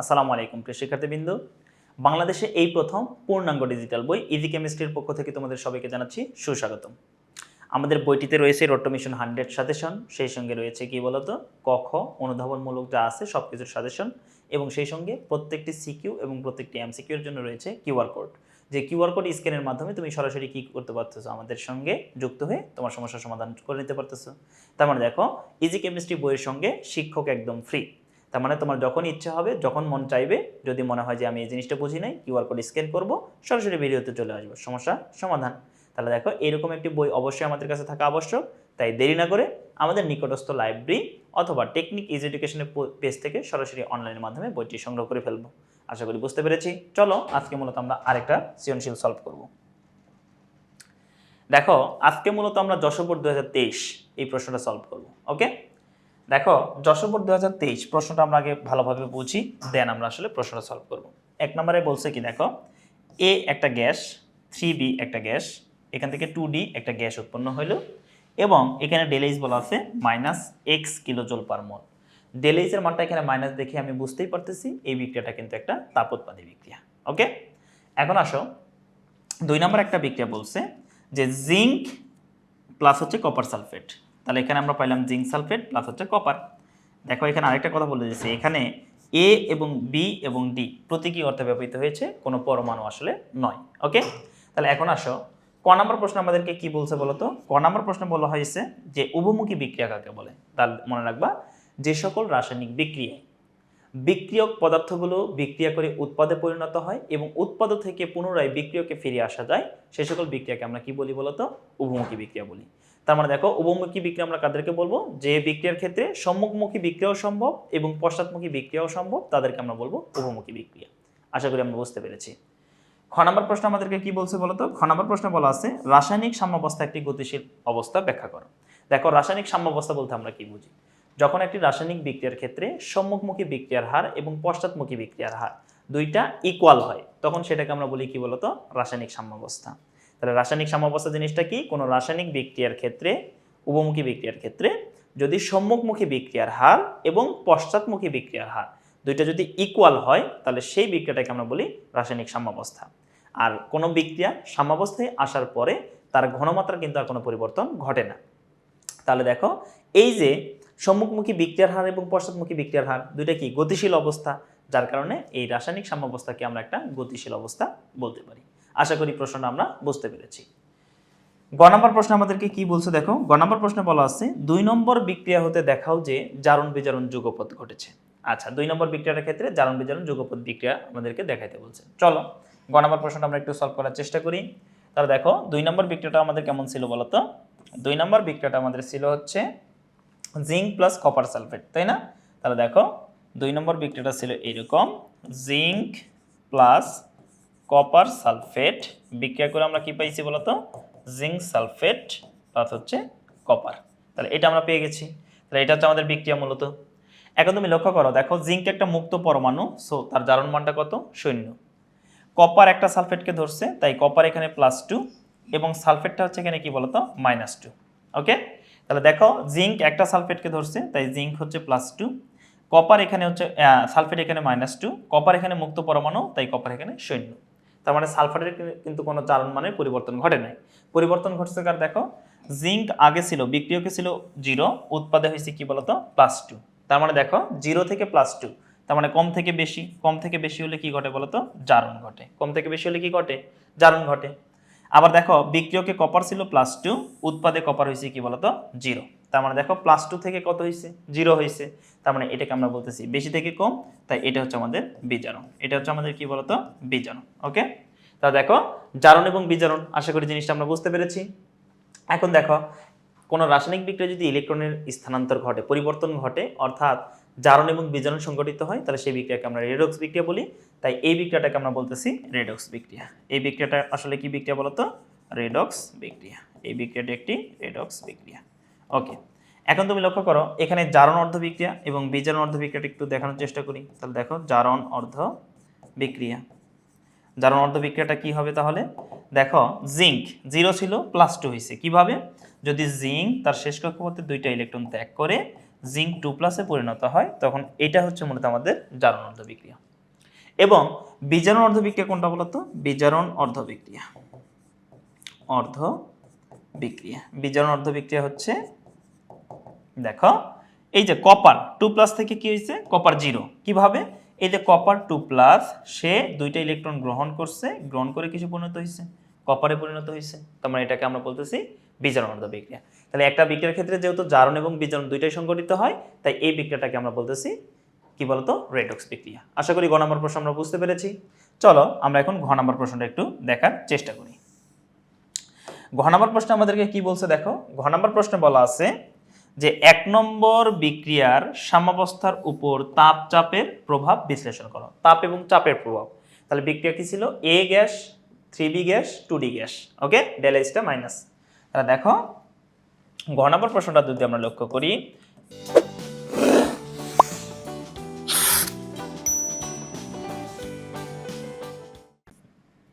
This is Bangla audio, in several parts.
আসসালামু আলাইকুম, প্রিয় শিক্ষার্থীবৃন্দ। বাংলাদেশে এই প্রথম পূর্ণাঙ্গ ডিজিটাল বই ইজি কেমিস্ট্রির পক্ষ থেকে তোমাদের সবাইকে জানাচ্ছি সুস্বাগতম। আমাদের বইটিতে রয়েছে রোটো মিশন হান্ড্রেড সাজেশন, সেই সঙ্গে রয়েছে কি বলতো? ক, খ, অনুধাবনমূলক যা আছে সব কিছুর সাজেশন, এবং সেই সঙ্গে প্রত্যেকটি সিকিউ এবং প্রত্যেকটি এমসিকিউর জন্য রয়েছে কিউআর কোড। যে কিউআর কোড স্ক্যানের মাধ্যমে তুমি সরাসরি কি করতে পারতেছো? আমাদের সঙ্গে যুক্ত হয়ে তোমার সমস্যার সমাধান করে নিতে পারতেছো। তার মানে দেখো, ইজি কেমিস্ট্রি বইয়ের সঙ্গে শিক্ষক একদম ফ্রি তার মানে তোমার যখন ইচ্ছা হবে, যখন মন চাইবে, যদি মনে হয় যে আমি এই জিনিসটা বুঝি নাই কিউআর কোড স্ক্যান করব, সরাসরি ভিডিওতে চলে আসব। সমস্যা, সমাধান। তাহলে দেখো, এরকম একটি বই অবশ্যই আমাদের কাছে থাকা আবশ্যক। তাই দেরি না করে আমাদের নিকটস্থ লাইব্রেরি অথবা টেকনিক ইজ এডুকেশনের পেজ থেকে সরাসরি অনলাইনের মাধ্যমে বইটি সংগ্রহ করে ফেলব। আশা করি বুঝতে পেরেছি। চলো, আজকে মূলত আমরা আরেকটা সৃজনশীল সলভ করব। দেখো, আজকে মূলত আমরা যশোবর দু এই প্রশ্নটা সলভ করব ওকে দেখো যশোবর দু হাজার তেইশ, প্রশ্নটা আমরা আগে ভালোভাবে বুঝি দেন আমরা আসলে প্রশ্নটা সলভ করব। এক নম্বরে বলছে কি, দেখো এ একটা গ্যাস থ্রি বি একটা গ্যাস, এখান থেকে টু ডি একটা গ্যাস উৎপন্ন হইল, এবং এখানে ডেলাইজ বলা আছে minus X kilojoule per mole ডেলাইজের মানটা এখানে মাইনাস দেখে আমি বুঝতেই পারতেছি, এই বিক্রিয়াটা কিন্তু একটা তাপোৎপাদী বিক্রিয়া ওকে এখন আসো, দুই নম্বর একটা বিক্রিয়া বলছে যে জিঙ্ক প্লাস হচ্ছে কপার সালফেট তাহলে এখানে আমরা পাইলাম জিঙ্ক সালফেট প্লাস হচ্ছে কপার দেখো এখানে আরেকটা কথা বলে দিয়েছে, এখানে এ এবং বি এবং ডি প্রতীকী অর্থে ব্যবহৃত হয়েছে, কোনো পরমাণু আসলে নয় ওকে তাহলে এখন আসো, ক নম্বর প্রশ্ন আমাদেরকে কি বলছে বলতো? ক নম্বর প্রশ্ন বলা হয়েছে যে উভমুখী বিক্রিয়া কাকে বলে? তার মনে রাখবা, যে সকল রাসায়নিক বিক্রিয়ায় বিক্রিয়ক পদার্থগুলো বিক্রিয়া করে উৎপাদে পরিণত হয় এবং উৎপাদ থেকে পুনরায় বিক্রিয়কে ফিরে আসা যায়, সে সকল বিক্রিয়াকে আমরা কি বলি বলতো? উভমুখী বিক্রিয়া বলি। তার মানে দেখো উভমুখী বিক্রিয়া আমরা কাদেরকে বলব? যে বিক্রিয়ার ক্ষেত্রে সম্মুখমুখী বিক্রিয়াও সম্ভব এবং পশ্চাৎমুখী বিক্রিয়াও সম্ভব, তাদেরকে আমরা বলব উভমুখী বিক্রিয়া। আশা করি আমরা বুঝতে পেরেছি। খ নম্বর প্রশ্ন আমাদেরকে কি বলছে বলতো খ নম্বর প্রশ্ন বলা আছে, রাসায়নিক সাম্যাবস্থা একটি গতিশীল অবস্থা ব্যাখ্যা করো। দেখো, রাসায়নিক সাম্যাবস্থা বলতে আমরা কি বুঝি? যখন একটি রাসায়নিক বিক্রিয়ার ক্ষেত্রে সম্মুখমুখী বিক্রিয়ার হার এবং পশ্চাৎমুখী বিক্রিয়ার হার দুইটা ইকুয়াল হয়, তখন সেটাকে আমরা বলি কি বলতো রাসায়নিক সাম্যাবস্থা। তাহলে রাসায়নিক সাম্যাবস্থা জিনিসটা কি? কোনো রাসায়নিক বিক্রিয়ার ক্ষেত্রে উপমুখী বিক্রিয়ার ক্ষেত্রে যদি সম্মুখমুখী বিক্রিয়ার হার এবং পশ্চাৎমুখী বিক্রিয়ার হার দুইটা যদি ইকুয়াল হয়, তাহলে সেই বিক্রিয়াটাকে আমরা বলি রাসায়নিক সাম্যাবস্থা। আর কোনো বিক্রিয়া সাম্যাবস্থায় আসার পরে তার ঘনমাত্রার কিন্তু আর কোনো পরিবর্তন ঘটে না। তাহলে দেখো, এই যে সম্মুখমুখী বিক্রিয়ার হার এবং পশ্চাৎমুখী বিক্রিয়ার হার দুইটা কি? গতিশীল অবস্থা, যার কারণে এই রাসায়নিক সাম্যাবস্থাকে আমরা একটা গতিশীল অবস্থা বলতে পারি। আশা করি প্রশ্নটা আমরা বুঝতে পেরেছি। গ নম্বর প্রশ্ন আমাদেরকে কি বলছে দেখো? গ নম্বর প্রশ্নে বলা আছে, দুই নম্বর বিক্রিয়া হতে দেখাও যে জারণ বিজারণ যুগপথ ঘটেছে। আচ্ছা দুই নম্বর বিক্রিয়ার ক্ষেত্রে জারণ বিজারণ যুগপথ বিক্রিয়া আমাদেরকে দেখাইতে বলছে। চলো, গ নম্বর প্রশ্নটা আমরা একটু সলভ করার চেষ্টা করি। তাহলে দেখো, দুই নম্বর বিক্রিয়াটা আমাদের কেমন ছিল বলতো? দুই নম্বর বিক্রিয়াটা আমাদের ছিল হচ্ছে জিঙ্ক প্লাস কপার সালফেট তাই না? তাহলে দেখো, দুই নম্বর বিক্রিয়াটা ছিল এরকম, জিঙ্ক প্লাস কপার সালফেট বিক্রিয়া করে আমরা কি পাইছি বলতো? জিঙ্ক সালফেট প্লাস হচ্ছে কপার তাহলে এটা আমরা পেয়ে গেছি। তাহলে এটা হচ্ছে আমাদের বিক্রিয়া মূলত। এখন তুমি লক্ষ্য করো, দেখো জিঙ্ক একটা মুক্ত পরমাণু সো তার জারণ মানটা কত? শূন্য। কপার একটা সালফেটকে ধরছে, তাই কপার এখানে প্লাস টু এবং সালফেটটা হচ্ছে এখানে কি বলতো? মাইনাস টু ওকে তাহলে দেখো জিঙ্ক একটা সালফেটকে ধরছে, তাই জিঙ্ক হচ্ছে প্লাস টু কপার এখানে হচ্ছে সালফেট এখানে মাইনাস টু কপার এখানে মুক্ত পরমাণু, তাই কপার এখানে শূন্য। তার মানে সালফারের কিন্তু কোনো চালন মানের পরিবর্তন ঘটে নাই। পরিবর্তন ঘটছে কার দেখো জিঙ্ক আগে ছিল বিক্রিয়কে ছিল? জিরো উৎপাদে হয়েছে কি বলতো? প্লাস টু তার মানে দেখো জিরো থেকে প্লাস টু তার মানে কম থেকে বেশি, কম থেকে বেশি হলে কি ঘটে বলতো? জারণ ঘটে। কম থেকে বেশি হলে কি ঘটে? জারণ ঘটে। আবার দেখো বিক্রিয়কে কপার ছিল? প্লাস টু উৎপাদে কপার হয়েছে কি বলতো? জিরো তার মানে দেখো প্লাস টু থেকে কত হয়েছে জিরো হয়েছে তার মানে এটাকে আমরা বলতেছি বেশি থেকে কম, তাই এটা হচ্ছে আমাদের বীজাণু এটা হচ্ছে আমাদের কি বলতো? বীজাণু ওকে তা দেখো, জারণ এবং বিজারণ, আশা করি জিনিসটা আমরা বুঝতে পেরেছি। এখন দেখো, কোনো রাসায়নিক বিক্রিয়া যদি ইলেকট্রনের স্থানান্তর ঘটে, পরিবর্তন ঘটে, অর্থাৎ জারণ এবং বিজারণ সংঘটিত হয়, তাহলে সেই বিক্রিয়াকে আমরা রেডক্স বিক্রিয়া বলি। তাই এই বিক্রিয়াটাকে আমরা বলতেছি রেডক্স বিক্রিয়া। এই বিক্রিয়াটা আসলে কি বিক্রিয়া বলতো? রেডক্স বিক্রিয়া। এই বিক্রিয়াটি একটি রেডক্স বিক্রিয়া। ওকে এখন তুমি লক্ষ্য করো, এখানে জারণ অর্ধ বিক্রিয়া এবং বিজারণ অর্ধ বিক্রিয়াটা একটু দেখানোর চেষ্টা করি। তাহলে দেখো, জারণ অর্ধ বিক্রিয়া। জারণ অর্ধ বিক্রিয়াটা কি হবে তাহলে? দেখো জিঙ্ক জিরো ছিল প্লাস টু হয়েছে। কীভাবে? যদি জিঙ্ক তার শেষ কক্ষপথে দুইটা ইলেকট্রন ত্যাগ করে জিঙ্ক টু প্লাসে পরিণত হয়, তখন এটা হচ্ছে মূলত আমাদের জারণ অর্ধ বিক্রিয়া। এবং বিজারণ অর্ধবিক্রিয়া কোনটা বলতো? বিজারণ অর্ধবিক্রিয়া অর্ধ বিক্রিয়া। বিজারণ অর্ধবিক্রিয়া হচ্ছে দেখো, এই যে কপার টু প্লাস থেকে কি হয়েছে? কপার জিরো কীভাবে? এই যে কপার টু প্লাস সে দুইটা ইলেকট্রন গ্রহণ করছে, গ্রহণ করে কিছু পরিণত হয়েছে? কপারে পরিণত হয়েছে। তার মানে এটাকে আমরা বলতেছি বিজারণ অর্ধ বিক্রিয়া। তাহলে একটা বিক্রিয়ার ক্ষেত্রে যেহেতু জারণ এবং বিজারণ দুইটাই সংঘটিত হয়, তাই এই বিক্রিয়াটাকে আমরা বলতেছি কি বলতো? রেডক্স বিক্রিয়া। আশা করি ঘ নম্বর প্রশ্ন আমরা বুঝতে পেরেছি। চলো, আমরা এখন ঘ নম্বর প্রশ্নটা একটু দেখার চেষ্টা করি। ঘ নম্বর প্রশ্ন আমাদেরকে কি বলছে দেখো? ঘ নম্বর প্রশ্নে বলা আছে যে এক নম্বর বিক্রিয়ার সাম্যাবস্থার উপর তাপ চাপের প্রভাব বিশ্লেষণ করো। তাপ এবং চাপের প্রভাব। তাহলে বিক্রিয়া কি ছিল? A gas three B gas two D gas. Okay del এইচটা minus তাহলে দেখো ঘ নম্বর প্রশ্নটা যদি আমরা লক্ষ্য করি।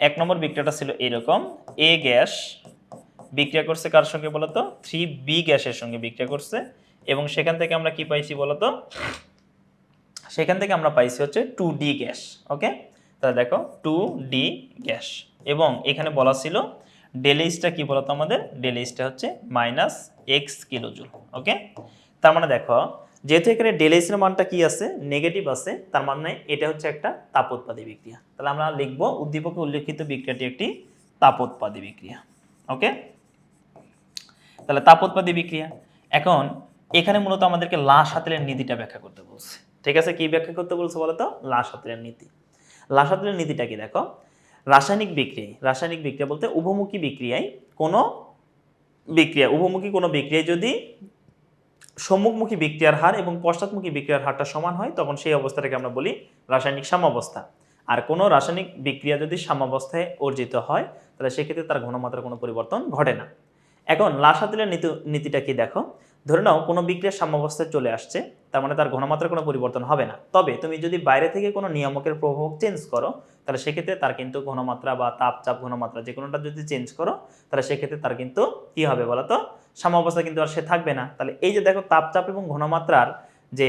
এক নম্বর বিক্রিয়াটা ছিল এরকম। এ গ্যাস বিক্রিয়া করছে কার সঙ্গে বলতো? থ্রি বি গ্যাসের সঙ্গে বিক্রিয়া করছে। এবং সেখান থেকে আমরা কি পাইছি বলতো? সেখান থেকে আমরা পাইছি হচ্ছে টু ডি গ্যাস ওকে তাহলে দেখো টু ডি গ্যাস এবং এখানে বলা ছিল ডেলিসটা কি বলতো আমাদের? ডেলিসটা হচ্ছে মাইনাস এক্স কিলোজুল ওকে তার মানে দেখো, যেহেতু এখানে ডেলিসের মানটা কি আছে? নেগেটিভ আছে, তার মানে এটা হচ্ছে একটা তাপোৎপাদী বিক্রিয়া। তাহলে আমরা লিখব, উদ্দীপকে উল্লেখিত বিক্রিয়াটি একটি তাপোৎপাদী বিক্রিয়া ওকে তাহলে তাপোৎপাদী বিক্রিয়া। এখন এখানে মূলত আমাদেরকে লাশ হাতেলের নীতিটা ব্যাখ্যা করতে বলছে। ঠিক আছে, কি ব্যাখ্যা করতে বলছে বলো তো লাশ হাতেলের নীতি। লাশ হাতেলের নীতিটা কি দেখো? রাসায়নিক বিক্রিয়ায় রাসায়নিক বিক্রিয়া বলতে উভমুখী বিক্রিয়ায় কোনো বিক্রিয়া, উভমুখী কোনো বিক্রিয়ায় যদি সম্মুখমুখী বিক্রিয়ার হার এবং পশ্চাৎমুখী বিক্রিয়ার হারটা সমান হয়, তখন সেই অবস্থাটাকে আমরা বলি রাসায়নিক সাম্যাবস্থা। আর কোনো রাসায়নিক বিক্রিয়া যদি সাম্যাবস্থায় অর্জিত হয়, তাহলে সেক্ষেত্রে তার ঘনমাত্রার কোনো পরিবর্তন ঘটে না। এখন লাসাতিলের নীতি নীতিটা কি দেখো? ধরে নাও কোনো বিক্রিয়া সাম্যাবস্থায় চলে আসছে, তার মানে তার ঘনমাত্রার কোনো পরিবর্তন হবে না। তবে তুমি যদি বাইরে থেকে কোনো নিয়ামকের প্রভাব চেঞ্জ করো, তাহলে সেক্ষেত্রে তার কিন্তু ঘনমাত্রা বা তাপ চাপ ঘনমাত্রা যে কোনোটা যদি চেঞ্জ করো, তাহলে সেক্ষেত্রে তার কিন্তু কি হবে বলো তো সাম্যাবস্থা কিন্তু আর সে থাকবে না। তাহলে এই যে দেখো তাপ চাপ এবং ঘনমাত্রার যে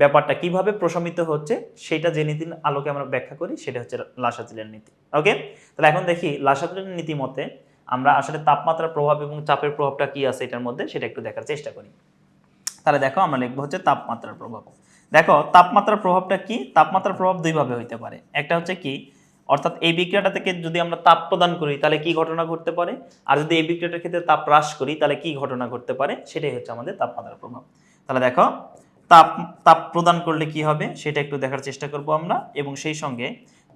ব্যাপারটা কীভাবে প্রশমিত হচ্ছে, সেটা যে নীতির আলোকে আমরা ব্যাখ্যা করি, সেটা হচ্ছে লাসাতিলের নীতি। ওকে তাহলে এখন দেখি লাসাতিলের নীতি মতে আমরা আসলে তাপমাত্রার প্রভাব এবং চাপের প্রভাবটা কি আছে এটার মধ্যে সেটা একটু দেখার চেষ্টা করি। তাহলে দেখো আমরা লিখব হচ্ছে তাপমাত্রার প্রভাব। দেখো, তাপমাত্রার প্রভাবটা কি? তাপমাত্রার প্রভাব দুইভাবে হইতে পারে। একটা হচ্ছে কি, অর্থাৎ এই বিক্রিয়াটা থেকে যদি আমরা তাপ প্রদান করি, তাহলে কি ঘটনা ঘটতে পারে? আর যদি এই বিক্রিয়াটার ক্ষেত্রে তাপ হ্রাস করি, তাহলে কি ঘটনা ঘটতে পারে? সেটাই হচ্ছে আমাদের তাপমাত্রার প্রভাব। তাহলে দেখো, তাপ তাপ প্রদান করলে কি হবে? সেটা একটু দেখার চেষ্টা করব আমরা। এবং সেই সঙ্গে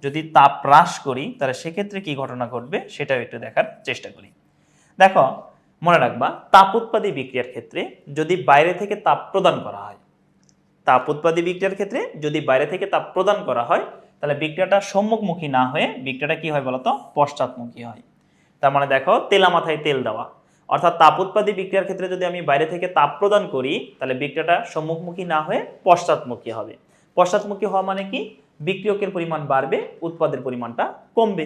যদি তাপ হ্রাস করি, তাহলে সেক্ষেত্রে কি ঘটনা ঘটবে? সেটাও একটু দেখার চেষ্টা করি। দেখো, মনে রাখবা, তাপ উৎপাদী বিক্রিয়ার ক্ষেত্রে যদি বাইরে থেকে তাপ প্রদান করা হয়, তাপ উৎপাদী বিক্রিয়ার ক্ষেত্রে যদি বাইরে থেকে তাপ প্রদান করা হয়, তাহলে বিক্রিয়াটা সম্মুখমুখী না হয়ে বিক্রিয়াটা কি হয় বলতো? পশ্চাৎমুখী হয়। তার মানে দেখো, তেলা মাথায় তেল দেওয়া। অর্থাৎ তাপ উৎপাদী বিক্রিয়ার ক্ষেত্রে যদি আমি বাইরে থেকে তাপ প্রদান করি, তাহলে বিক্রিয়াটা সম্মুখমুখী না হয়ে পশ্চাৎমুখী হবে। পশ্চাৎমুখী হওয়া মানে কি? বিক্রিয়কের পরিমাণ বাড়বে, উৎপাদের পরিমাণটা কমবে।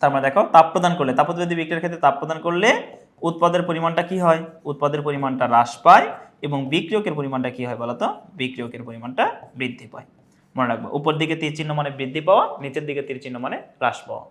তার মানে দেখো, তাপ প্রদান করলে তাপ উৎপাদী বিক্রিয়ার ক্ষেত্রে তাপ প্রদান করলে, উৎপাদের পরিমাণটা কি হয়? উৎপাদের পরিমাণটা হ্রাস পায় এবং বিক্রিয়কের পরিমাণটা কি হয় বলতো? বিক্রিয়কের পরিমাণটা বৃদ্ধি পায়। মনে রাখব, উপর দিকে তীর চিহ্ন মানে বৃদ্ধি পাওয়া, নিচের দিকে তীর চিহ্ন মানে হ্রাস পাওয়া।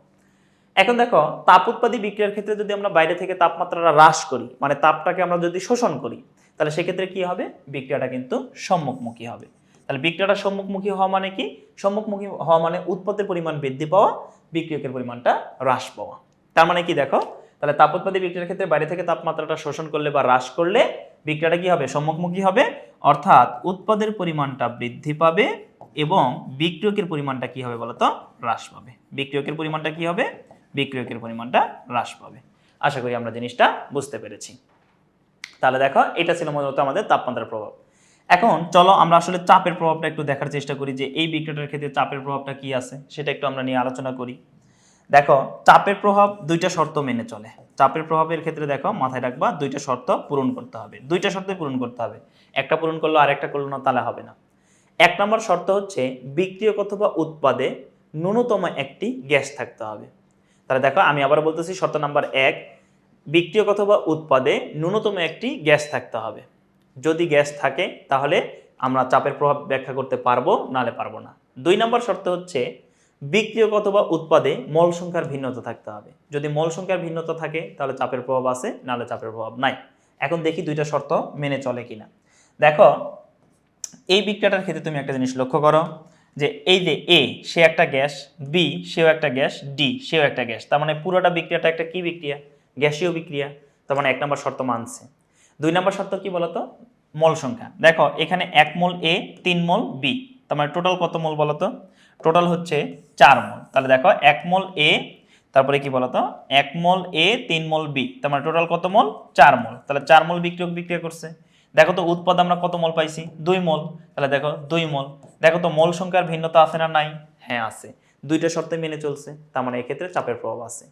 এখন দেখো, তাপ উৎপাদী বিক্রিয়ার ক্ষেত্রে যদি আমরা বাইরে থেকে তাপমাত্রাটা হ্রাস করি মানে তাপটাকে আমরা যদি শোষণ করি, তাহলে সেক্ষেত্রে কি হবে? বিক্রিয়াটা কিন্তু সম্মুখমুখী হবে। তাহলে বিক্রিয়াটা সম্মুখমুখী হওয়া মানে কি? সম্মুখমুখী হওয়া মানে উৎপাদের পরিমাণ বৃদ্ধি পাওয়া, বিক্রিয়কের পরিমাণটা হ্রাস পাওয়া। তার মানে কি দেখো? তাহলে তাপ উৎপাদী বিক্রিয়ার ক্ষেত্রে বাইরে থেকে তাপমাত্রাটা শোষণ করলে বা হ্রাস করলে বিক্রিয়াটা কি হবে? সম্মুখমুখী হবে। অর্থাৎ উৎপাদের পরিমাণটা বৃদ্ধি পাবে এবং বিক্রিয়কের পরিমাণটা কি হবে বলতো? হ্রাস পাবে। বিক্রিয়কের পরিমাণটা কি হবে? বিক্রিয়কের পরিমাণটা হ্রাস পাবে। আশা করি আমরা জিনিসটা বুঝতে পেরেছি। তাহলে দেখো, এটা ছিল মূলত আমাদের তাপমাত্রার প্রভাব। এখন চলো আমরা আসলে চাপের প্রভাবটা একটু দেখার চেষ্টা করি যে এই বিক্রিয়াটার ক্ষেত্রে চাপের প্রভাবটা কি আছে, সেটা একটু আমরা নিয়ে আলোচনা করি। দেখো, চাপের প্রভাব দুইটা শর্ত মেনে চলে। চাপের প্রভাবের ক্ষেত্রে দেখো, মাথায় রাখবা দুইটা শর্ত পূরণ করতে হবে। দুইটা শর্তই পূরণ করতে হবে। একটা পূরণ করল, আরেকটা করল না, তাহলে হবে না। এক নম্বর শর্ত হচ্ছে বিক্রিয়ক অথবা উৎপাদে ন্যূনতম একটি গ্যাস থাকতে হবে। তাহলে দেখো, আমি আবার বলতেছি শর্ত নাম্বার এক, বিক্রিয়ক অথবা উৎপাদে ন্যূনতম একটি গ্যাস থাকতে হবে। যদি গ্যাস থাকে, তাহলে আমরা চাপের প্রভাব ব্যাখ্যা করতে পারব নালে পারব না। দুই নম্বর শর্ত হচ্ছে, বিক্রিয়ক অথবা উৎপাদে মল সংখ্যার ভিন্নতা থাকতে হবে। যদি মল সংখ্যার ভিন্নতা থাকে, তাহলে চাপের প্রভাব আছে, নাহলে চাপের প্রভাব নাই। এখন দেখি দুইটা শর্ত মেনে চলে কিনা। দেখো, এই বিক্রিয়াটার ক্ষেত্রে তুমি একটা জিনিস লক্ষ্য করো, যে এই যে এ সে একটা গ্যাস বি সেও একটা গ্যাস ডি সেও একটা গ্যাস। তার মানে পুরোটা বিক্রিয়াটা একটা কি বিক্রিয়া? গ্যাসীয় বিক্রিয়া। তার মানে এক নম্বর শর্ত মানছে। দুই নম্বর শর্ত কি বলতো? মল সংখ্যা। দেখো, এখানে এক মোল এ তিন মোল বি তার মানে টোটাল কত মোল বলতো? টোটাল হচ্ছে চার মোল। তাহলে দেখো, এক মোল এ তারপরে কি বলতো? এক মোল এ তিন মোল বি তার মানে টোটাল কত মোল? চার মোল। তাহলে চার মোল বিক্রিয়ক বিক্রিয়া করছে। দেখো তো, উৎপাদ আমরা কত মোল পাইছি? দুই মোল। তাহলে দেখো, দুই মোল। দেখো তো, মোল সংখ্যার ভিন্নতা আছে না নাই? হ্যাঁ আছে। দুইটা শর্তে মেনে চলছে। তার মানে এক্ষেত্রে চাপের প্রভাব আছে।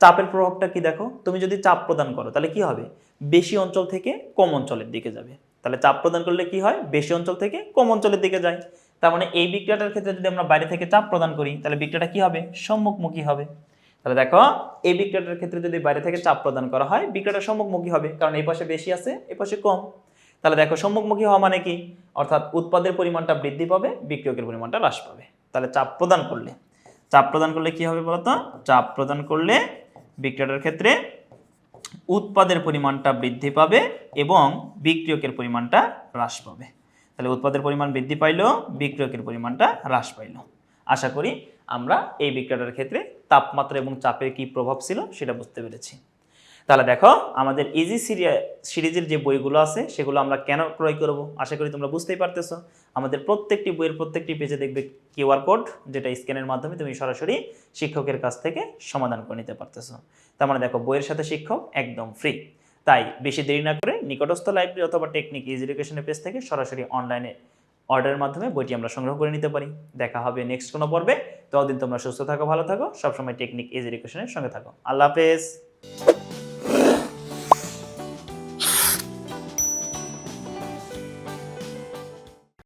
চাপের প্রভাবটা কি দেখো? তুমি যদি চাপ প্রদান করো, তাহলে কি হবে? বেশি অঞ্চল থেকে কম অঞ্চলের দিকে যাবে। তাহলে চাপ প্রদান করলে কি হয়? বেশি অঞ্চল থেকে কম অঞ্চলের দিকে যায়। তার মানে এই বিক্রিয়াটার ক্ষেত্রে যদি আমরা বাইরে থেকে চাপ প্রদান করি, তাহলে বিক্রিয়াটা কি হবে? সম্মুখমুখী হবে। তাহলে দেখো, এই বিক্রিয়াটার ক্ষেত্রে যদি বাইরে থেকে চাপ প্রদান করা হয় বিক্রিয়াটা সম্মুখমুখী হবে, কারণ এই পাশে বেশি আছে, এই পাশে কম। তাহলে দেখো, সম্মুখমুখী হওয়া মানে কি? অর্থাৎ উৎপাদের পরিমাণটা বৃদ্ধি পাবে, বিক্রিয়কের পরিমাণটা হ্রাস পাবে। তাহলে চাপ প্রদান করলে, চাপ প্রদান করলে কি হবে বলতো? চাপ প্রদান করলে বিক্রিয়াটার ক্ষেত্রে উৎপাদের পরিমাণটা বৃদ্ধি পাবে এবং বিক্রিয়কের পরিমাণটা হ্রাস পাবে। তাহলে উৎপাদের পরিমাণ বৃদ্ধি পাইলেও বিক্রিয়কের পরিমাণটা হ্রাস পাইল। আশা করি আমরা এই বিক্রিয়াটার ক্ষেত্রে তাপমাত্রা এবং চাপের কি প্রভাব ছিল সেটা বুঝতে পেরেছি। তাহলে দেখো, আমাদের ইজি সিরিয়া সিরিজের যে বইগুলো আছে সেগুলো আমরা কেন ক্রয় করব? আশা করি তোমরা বুঝতেই পারতেছো। আমাদের প্রত্যেকটি বইয়ের প্রত্যেকটি পেজে দেখবে কিউআর কোড যেটা স্ক্যানের মাধ্যমে তুমি সরাসরি শিক্ষকের কাছ থেকে সমাধান করে নিতে পারতেছো। তার মানে দেখো, বইয়ের সাথে শিক্ষক একদম ফ্রি তাই বেশি দেরি না করে নিকটস্থ লাইব্রেরি অথবা টেকনিক ইজ এডুকেশনের পেজ থেকে সরাসরি অনলাইনে অর্ডারের মাধ্যমে বইটি আমরা সংগ্রহ করে নিতে পারি। দেখা হবে নেক্সট কোনো পর্বে। ততদিন তোমরা সুস্থ থাকো, ভালো থাকো, সবসময় টেকনিক ইজ এডুকেশনের সঙ্গে থাকো। আল্লাহ হাফেজ।